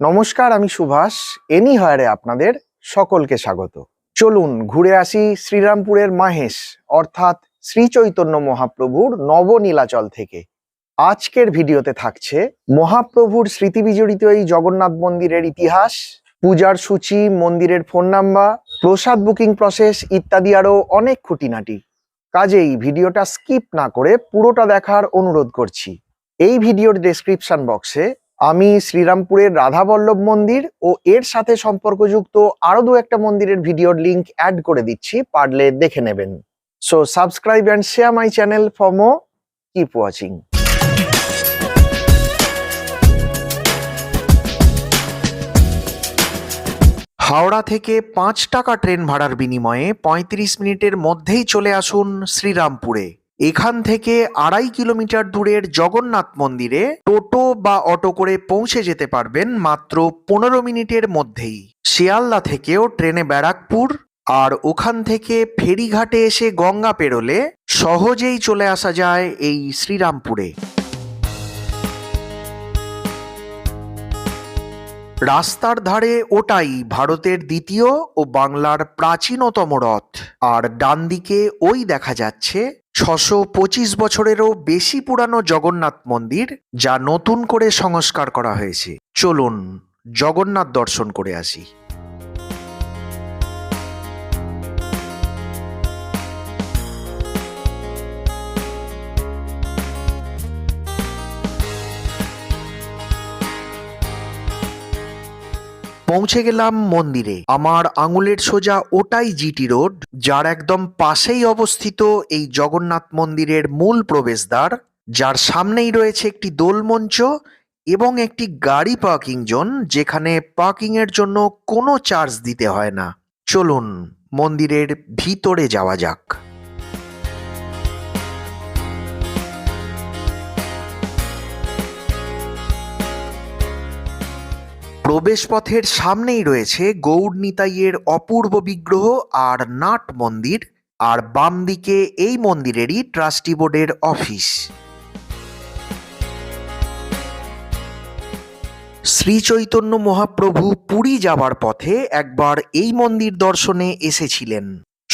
নমস্কার, আমি সুভাষ। এনি হায়ারে আপনাদের সকলকে স্বাগত। চলুন ঘুরে আসি শ্রীরামপুরের মাহেশ, অর্থাৎ শ্রী চৈতন্য মহাপ্রভুর নবনীলাচল থেকে। আজকের ভিডিওতে থাকছে মহাপ্রভুর স্মৃতি বিজড়িত এই জগন্নাথ মন্দিরের ইতিহাস, পূজার সূচি, মন্দিরের ফোন নাম্বার, প্রসাদ বুকিং প্রসেস ইত্যাদি আরও অনেক খুঁটিনাটি। কাজেই ভিডিওটা স্কিপ না করে পুরোটা দেখার অনুরোধ করছি। এই ভিডিওর ডেসক্রিপশন বক্সে আমি শ্রীরামপুরের রাধাবল্লভ মন্দির ও এর সাথে সম্পর্কযুক্ত আরও দু একটা মন্দিরের ভিডিওর লিংক অ্যাড করে দিচ্ছি, পারলে দেখে নেবেন। So subscribe and share my channel for more keep watching Howrah থেকে পাঁচ টাকা ট্রেন ভাড়ার বিনিময়ে পঁয়ত্রিশ মিনিটের মধ্যেই চলে আসুন শ্রীরামপুরে। এখান থেকে আড়াই কিলোমিটার দূরের জগন্নাথ মন্দিরে টোটো বা অটো করে পৌঁছে যেতে পারবেন মাত্র পনেরো মিনিটের মধ্যেই। শিয়ালদা থেকেও ট্রেনে ব্যারাকপুর আর ওখান থেকে ফেরিঘাটে এসে গঙ্গা পেরোলে সহজেই চলে আসা যায় এই শ্রীরামপুরে। রাস্তার ধারে ওটাই ভারতের দ্বিতীয় ও বাংলার প্রাচীনতম রথ। আর ডান দিকে ওই দেখা যাচ্ছে ছশো পঁচিশ বছরেরও বেশি পুরানো জগন্নাথ মন্দির যা নতুন করে সংস্কার করা হয়েছে। চলুন জগন্নাথ দর্শন করে আসি। পৌঁছে গেলাম মন্দিরে। আমার আঙুলের সোজা ওটাই জিটি রোড, যার একদম পাশেই অবস্থিত এই জগন্নাথ মন্দিরের মূল প্রবেশদ্বার, যার সামনেই রয়েছে একটি দোলমঞ্চ এবং একটি গাড়ি পার্কিং জোন, যেখানে পার্কিং এর জন্য কোনো চার্জ দিতে হয় না। চলুন, মন্দিরের ভিতরে যাওয়া যাক। প্রবেশপথের সামনেই রয়েছে গৌড় নিতাইয়ের অপূর্ব বিগ্রহ আর নাট মন্দির, আর বাম দিকে এই মন্দিরেরই ট্রাস্টি বোর্ডের অফিস। শ্রী চৈতন্য মহাপ্রভু পুরী যাবার পথে একবার এই মন্দির দর্শনে এসেছিলেন।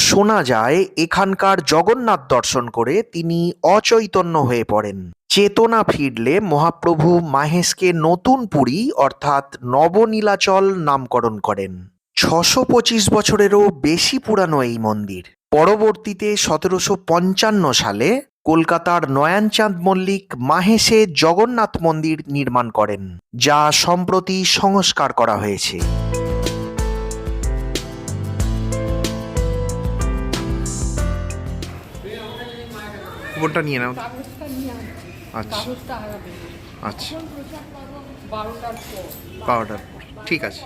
শোনা যায়, এখানকার জগন্নাথ দর্শন করে তিনি অচৈতন্য হয়ে পড়েন। চেতনা ফিরলে মহাপ্রভু মাহেশকে নতুন পুরী অর্থাৎ নবনীলাচল নামকরণ করেন। ছশো পঁচিশ বছরেরও বেশি পুরানো এই মন্দির। পরবর্তীতে সতেরোশো পঞ্চান্ন সালে কলকাতার নয়ানচাঁদ মল্লিক মাহেশে জগন্নাথ মন্দির নির্মাণ করেন, যা সম্প্রতি সংস্কার করা হয়েছে। নিয়ে নাও। কাগজটা আচ্ছা হারাবে। আচ্ছা। বারোটার পর। ঠিক আছে।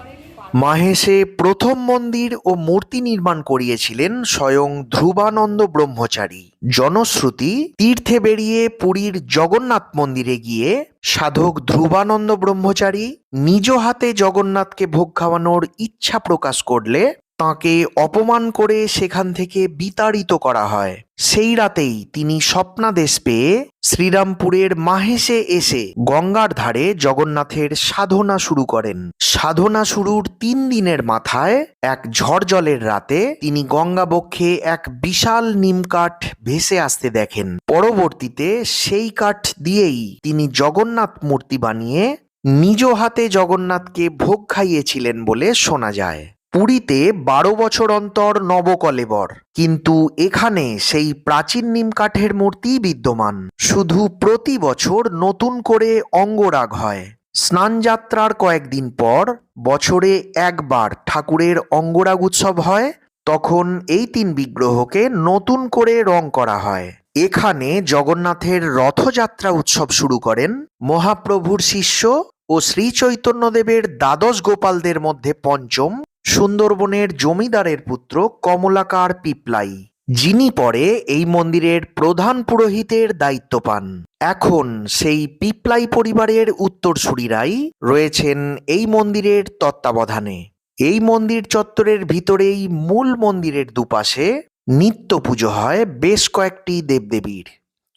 মাহেশে প্রথম মন্দির ও মূর্তি নির্মাণ করিয়েছিলেন স্বয়ং ধ্রুবানন্দ ব্রহ্মচারী। জনশ্রুতি তীর্থে বেরিয়ে পুরীর জগন্নাথ মন্দিরে গিয়ে সাধক ধ্রুবানন্দ ব্রহ্মচারী নিজ হাতে জগন্নাথকে ভোগ খাওয়ানোর ইচ্ছা প্রকাশ করলে তাঁকে অপমান করে সেখান থেকে বিতাড়িত করা হয়। সেই রাতেই তিনি স্বপ্নাদেশ পেয়ে শ্রীরামপুরের মাহেশে এসে গঙ্গার ধারে জগন্নাথের সাধনা শুরু করেন। সাধনা শুরুর তিন দিনের মাথায় এক ঝড় জলের রাতে তিনি গঙ্গা বক্ষে এক বিশাল নিম কাঠ ভেসে আসতে দেখেন। পরবর্তীতে সেই কাঠ দিয়েই তিনি জগন্নাথ মূর্তি বানিয়ে নিজ হাতে জগন্নাথকে ভোগ খাইয়েছিলেন বলে শোনা যায়। পুরীতে বারো বছর অন্তর নবকলেবর। কিন্তু এখানে সেই প্রাচীন নিম কাঠের মূর্তি বিদ্যমান। শুধু প্রতি বছর নতুন করে অঙ্গরাগ হয়। স্নানযাত্রার কয়েকদিন পর বছরে একবার ঠাকুরের অঙ্গরাগ উৎসব হয়, তখন এই তিন বিগ্রহকে নতুন করে রং করা হয়। এখানে জগন্নাথের রথযাত্রা উৎসব শুরু করেন মহাপ্রভুর শিষ্য ও শ্রী চৈতন্যদেবের দ্বাদশ গোপালদের মধ্যে পঞ্চম সুন্দরবনের জমিদারের পুত্র কমলাকার পিপলাই, যিনি পরে এই মন্দিরের প্রধান পুরোহিতের দায়িত্ব পান। এখন সেই পিপলাই পরিবারের উত্তরসূরিরাই রয়েছেন এই মন্দিরের তত্ত্বাবধানে। এই মন্দির চত্বরের ভিতরেই মূল মন্দিরের দুপাশে নিত্য পুজো হয় বেশ কয়েকটি দেবদেবীর।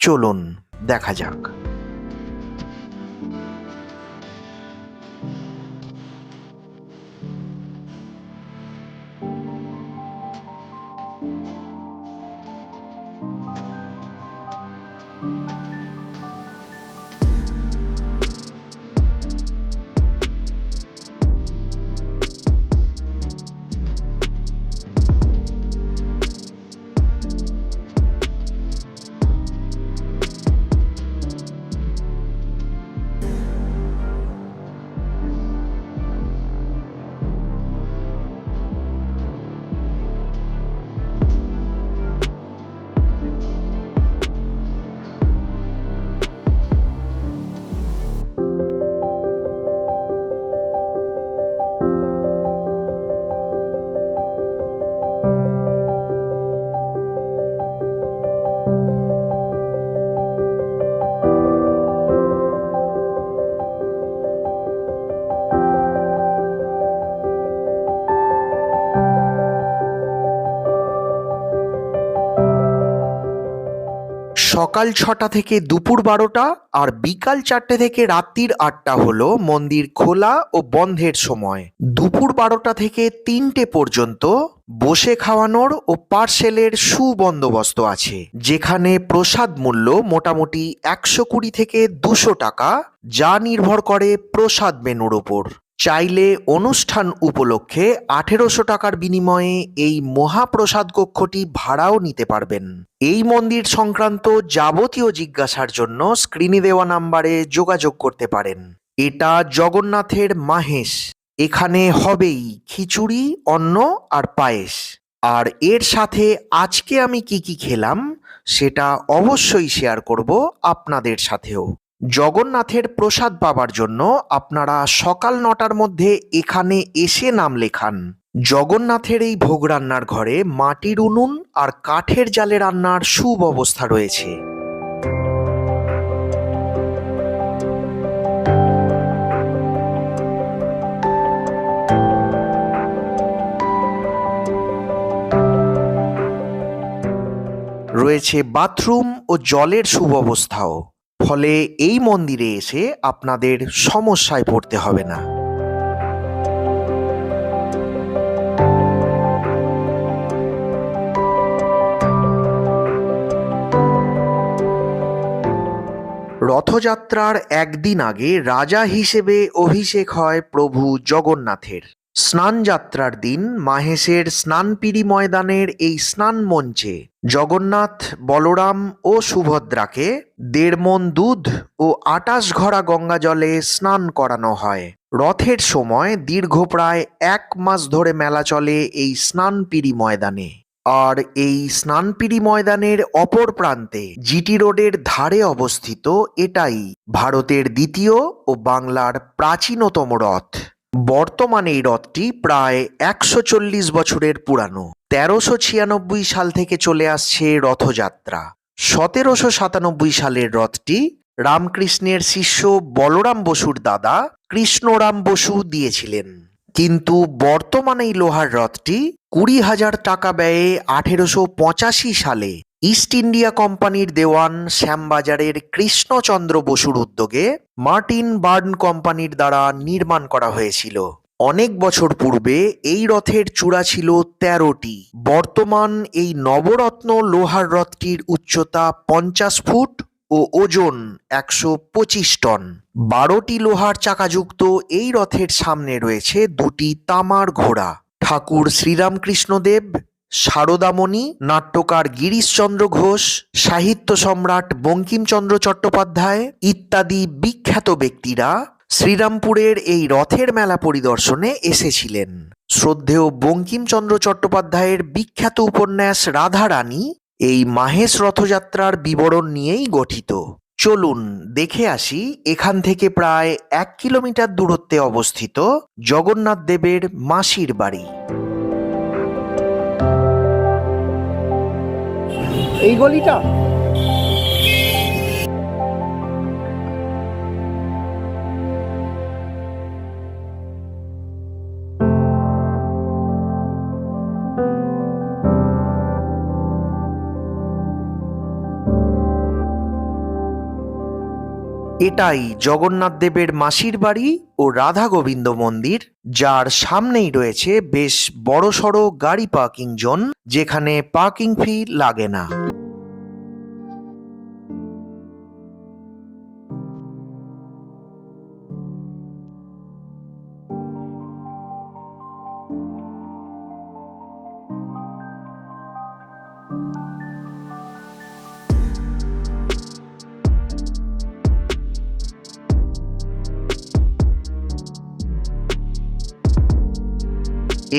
চলুন দেখা যাক। সকাল ছটা থেকে দুপুর বারোটা আর বিকাল চারটে থেকে রাত্রির আটটা হলো মন্দির খোলা ও বন্ধের সময়। দুপুর বারোটা থেকে তিনটে পর্যন্ত বসে খাওয়ানোর ও পার্সেলের সুবন্দোবস্ত আছে, যেখানে প্রসাদ মূল্য মোটামুটি একশো কুড়ি থেকে দুশো টাকা, যা নির্ভর করে প্রসাদ মেনুর ওপর। চাইলে অনুষ্ঠান উপলক্ষে আঠেরোশো টাকার বিনিময়ে এই মহাপ্রসাদ কক্ষটি ভাড়াও নিতে পারবেন। এই মন্দির সংক্রান্ত যাবতীয় জিজ্ঞাসার জন্য স্ক্রিনে দেওয়া নাম্বারে যোগাযোগ করতে পারেন। এটা জগন্নাথের মাহেশ। এখানে হবেই খিচুড়ি, অন্ন আর পায়েস। আর এর সাথে আজকে আমি কি কি খেলাম, সেটা অবশ্যই শেয়ার করব আপনাদের সাথেও। জগন্নাথের প্রসাদ পাবার জন্য আপনারা সকাল নটার মধ্যে এখানে এসে নাম লেখান। জগন্নাথের এই ভোগ রান্নার ঘরে মাটির উনুন আর কাঠের জালে রান্নার সুব্যবস্থা রয়েছে। রয়েছে বাথরুম ও জলের সুব্যবস্থাও। ফলে এই মন্দিরে এসে আপনাদের সমস্যায় পড়তে হবে না। রথযাত্রার একদিন আগে রাজা হিসেবে অভিষেক হয় প্রভু জগন্নাথের। স্নান যাত্রার দিন মাহেশের স্নানপিড়ি ময়দানের এই স্নান মঞ্চে জগন্নাথ, বলরাম ও সুভদ্রাকে দেড় মন দুধ ও আটাশ ঘড়া গঙ্গা জলে স্নান করানো হয়। রথের সময় দীর্ঘ প্রায় এক মাস ধরে মেলা চলে এই স্নানপিড়ি ময়দানে। আর এই স্নানপিড়ি ময়দানের অপর প্রান্তে জিটি রোডের ধারে অবস্থিত এটাই ভারতের দ্বিতীয় ও বাংলার প্রাচীনতম রথ। বর্তমানে এই রথটি প্রায় একশো চল্লিশ বছরের পুরানো। তেরোশো ছিয়ানব্বই সাল থেকে চলে আসছে রথযাত্রা। সতেরোশো সাতানব্বই সালের রথটি রামকৃষ্ণের শিষ্য বলরাম বসুর দাদা কৃষ্ণরাম বসু দিয়েছিলেন। কিন্তু বর্তমানে এই লোহার রথটি কুড়ি হাজার টাকা ব্যয়ে আঠেরোশো পঁচাশি সালে ইস্ট ইন্ডিয়া কোম্পানির দেওয়ান শ্যামবাজারের কৃষ্ণচন্দ্র বসুর উদ্যোগে মার্টিন বার্ন কোম্পানির দ্বারা নির্মাণ করা হয়েছিল। অনেক বছর পূর্বে এই রথের চূড়া ছিল তেরোটি। বর্তমান এই নবরত্ন লোহার রথটির উচ্চতা পঞ্চাশ ফুট ও ওজন একশো পঁচিশ টন। বারোটি লোহার চাকাযুক্ত এই রথের সামনে রয়েছে দুটি তামার ঘোড়া। ঠাকুর শ্রীরামকৃষ্ণদেব সারদামণি নাট্যকার গিরিশচন্দ্র ঘোষ, সাহিত্য সম্রাট বঙ্কিমচন্দ্র চট্টোপাধ্যায় ইত্যাদি বিখ্যাত ব্যক্তিরা শ্রীরামপুরের এই রথের মেলা পরিদর্শনে এসেছিলেন। শ্রদ্ধেয় বঙ্কিমচন্দ্র চট্টোপাধ্যায়ের বিখ্যাত উপন্যাস রাধারানী এই মাহেশ রথযাত্রার বিবরণ নিয়েই গঠিত। চলুন দেখে আসি, এখান থেকে প্রায় এক কিলোমিটার দূরত্বে অবস্থিত জগন্নাথ দেবের মাসির বাড়ি। এই গলিটা? এটাই জগন্নাথ দেবের মাসির বাড়ি ও রাধা গোবিন্দ মন্দির, যার সামনেই রয়েছে বেশ বড়সড় গাড়ি পার্কিং জোন, যেখানে পার্কিং ফি লাগে না।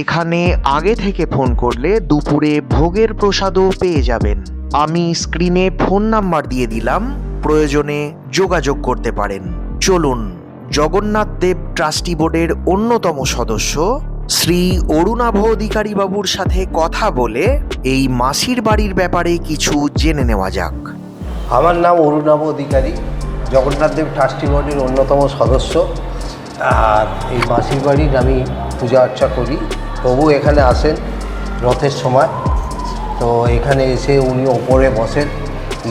এখানে আগে থেকে ফোন করলে দুপুরে ভোগের প্রসাদও পেয়ে যাবেন। আমি স্ক্রিনে ফোন নাম্বার দিয়ে দিলাম, প্রয়োজনে যোগাযোগ করতে পারেন। চলুন, জগন্নাথ দেব ট্রাস্টি বোর্ডের অন্যতম সদস্য, শ্রী অরুণাভ অধিকারী বাবুর সাথে কথা বলে এই মাসির বাড়ির ব্যাপারে কিছু জেনে নেওয়া যাক। আমার নাম অরুণাভ অধিকারী, জগন্নাথ দেব ট্রাস্টি বোর্ডের অন্যতম সদস্য। আর এই মাসির বাড়ির আমি পূজা অর্চা করি। প্রভু এখানে আসেন রথের সময়। তো এখানে এসে উনি ওপরে বসেন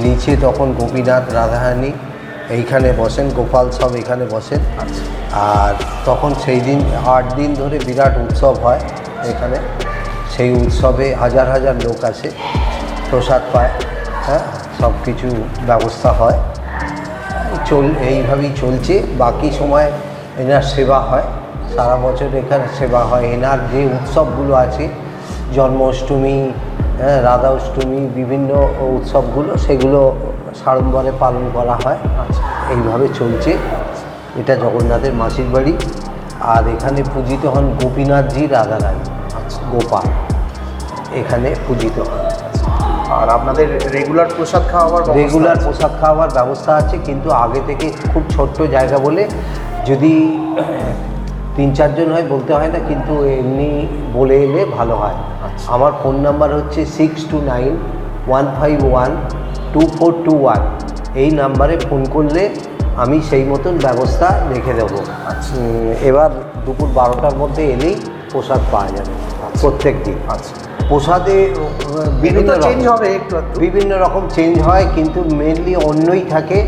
নিচে তখন গোপীনাথ রাধারানী এইখানে বসেন গোপাল সব এখানে বসেন। আর তখন সেই দিন আট দিন ধরে বিরাট উৎসব হয় এখানে। সেই উৎসবে হাজার হাজার লোক আসে প্রসাদ পায় হ্যাঁ সব কিছু ব্যবস্থা হয়। চল এইভাবেই চলছে। বাকি সময় এনার সেবা হয়। সারা বছর এখানে সেবা হয়। এনার যে উৎসবগুলো আছে জন্মাষ্টমী হ্যাঁ রাধা অষ্টমী বিভিন্ন উৎসবগুলো সেগুলো সাড়ম্বরে পালন করা হয়। আচ্ছা। এইভাবে চলছে। এটা জগন্নাথের মাসির বাড়ি। আর এখানে পূজিত হন গোপীনাথজি রাধারানী। গোপাল এখানে পূজিত হন। আর আপনাদের রেগুলার প্রসাদ খাওয়ার রেগুলার প্রসাদ খাওয়ার ব্যবস্থা আছে কিন্তু আগে থেকে খুব ছোট্ট জায়গা বলে যদি তিন চারজন হয় বলতে হয় না কিন্তু এমনি বলে এলে ভালো হয়। আমার ফোন নাম্বার হচ্ছে six two nine one five one two four two one এই নাম্বারে ফোন করলে আমি সেই মতন ব্যবস্থা রেখে দেবো। এবার দুপুর বারোটার মধ্যে এলেই প্রসাদ পাওয়া যাবে প্রত্যেক দিন আচ্ছা। প্রসাদে বিভিন্ন চেঞ্জ হবে বিভিন্ন রকম চেঞ্জ হয় কিন্তু মেনলি অন্যই থাকে।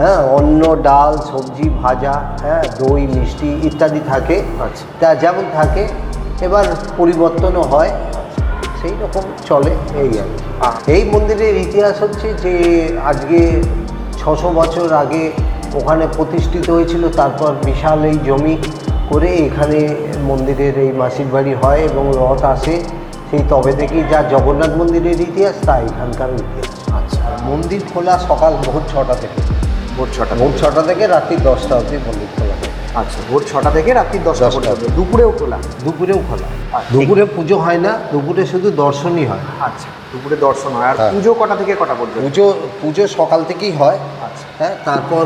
হ্যাঁ অন্ন ডাল সবজি ভাজা হ্যাঁ দই মিষ্টি ইত্যাদি থাকে। আচ্ছা। তা যেমন থাকে এবার পরিবর্তনও হয়। সেই রকম চলে এই আর। এই মন্দিরের ইতিহাস হচ্ছে যে আজকে ছশো বছর আগে ওখানে প্রতিষ্ঠিত হয়েছিল তারপর বিশাল এই জমি করে এখানে মন্দিরের এই মাসির বাড়ি হয় এবং রথ আসে। সেই তবে থেকেই যা জগন্নাথ মন্দিরের ইতিহাস তা এখানকার ইতিহাস। আচ্ছা মন্দির খোলা সকাল ভোর ছটা থেকে। ভোর ছটা ভোর ছটা থেকে রাত্রি দশটা অবধি মন্দির খোলা। আচ্ছা ভোর ছটা থেকে রাত্রি দশটা। পর্যন্ত। দুপুরেও খোলা? দুপুরেও খোলা। আচ্ছা। দুপুরে পুজো হয় না দুপুরে শুধু দর্শনই হয়। আচ্ছা দুপুরে দর্শন হয়। আর হ্যাঁ। পুজো কটা থেকে কটা পর্যন্ত? পুজো পুজো সকাল থেকেই হয়। আচ্ছা। হ্যাঁ তারপর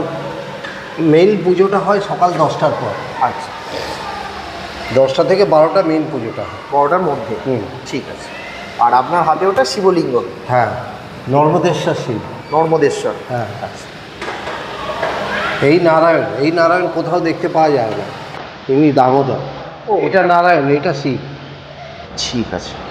মেইন পুজোটা হয় সকাল দশটার পর। আচ্ছা। দশটা থেকে বারোটা মেইন পুজোটা হয়। বারোটার মধ্যে? হুম। ঠিক আছে। আর আপনার হাতে ওটা শিবলিঙ্গ? হ্যাঁ নর্মদেশ্বর শিব। নর্মদেশ্বর। হ্যাঁ। এই নারায়ণ এই নারায়ণ কোথাও দেখতে পাওয়া যায় না। এমনি দামোদর। ও। এটা নারায়ণ, এটা শিব। ঠিক আছে।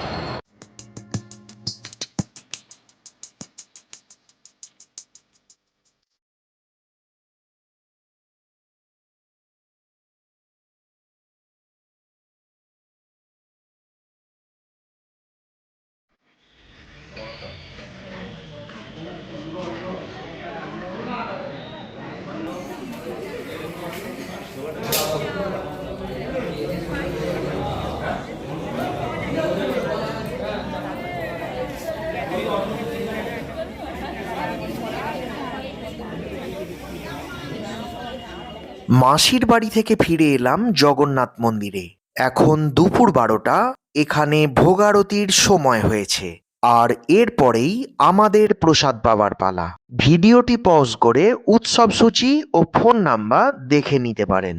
মাসির বাড়ি থেকে ফিরে এলাম জগন্নাথ মন্দিরে। এখন দুপুর বারোটা, এখানে ভোগারতির সময় হয়েছে। আর এরপরেই আমাদের প্রসাদ পাওয়ার পালা। ভিডিওটি পজ করে উৎসব সূচি ও ফোন নাম্বার দেখে নিতে পারেন।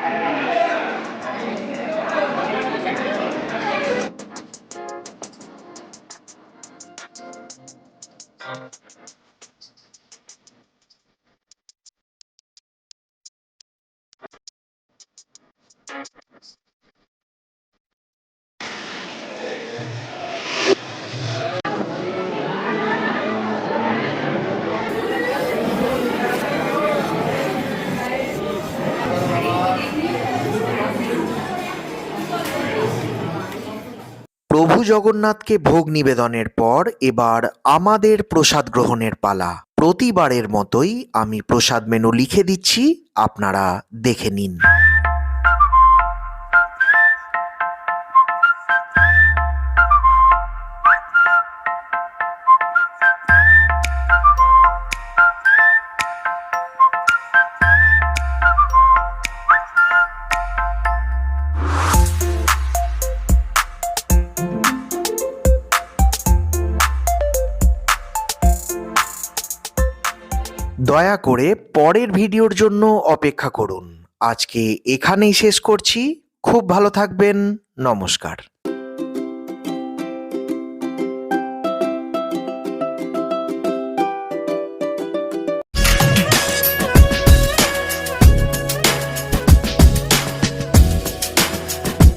よろしくお願いします。প্রভু জগন্নাথকে ভোগ নিবেদনের পর এবার আমাদের প্রসাদ গ্রহণের পালা। প্রতিবারের মতোই আমি প্রসাদ মেনু লিখে দিচ্ছি, আপনারা দেখে নিন। দয়া করে পরের ভিডিওর জন্য অপেক্ষা করুন। আজকে এখানেই শেষ করছি। খুব ভালো থাকবেন। নমস্কার।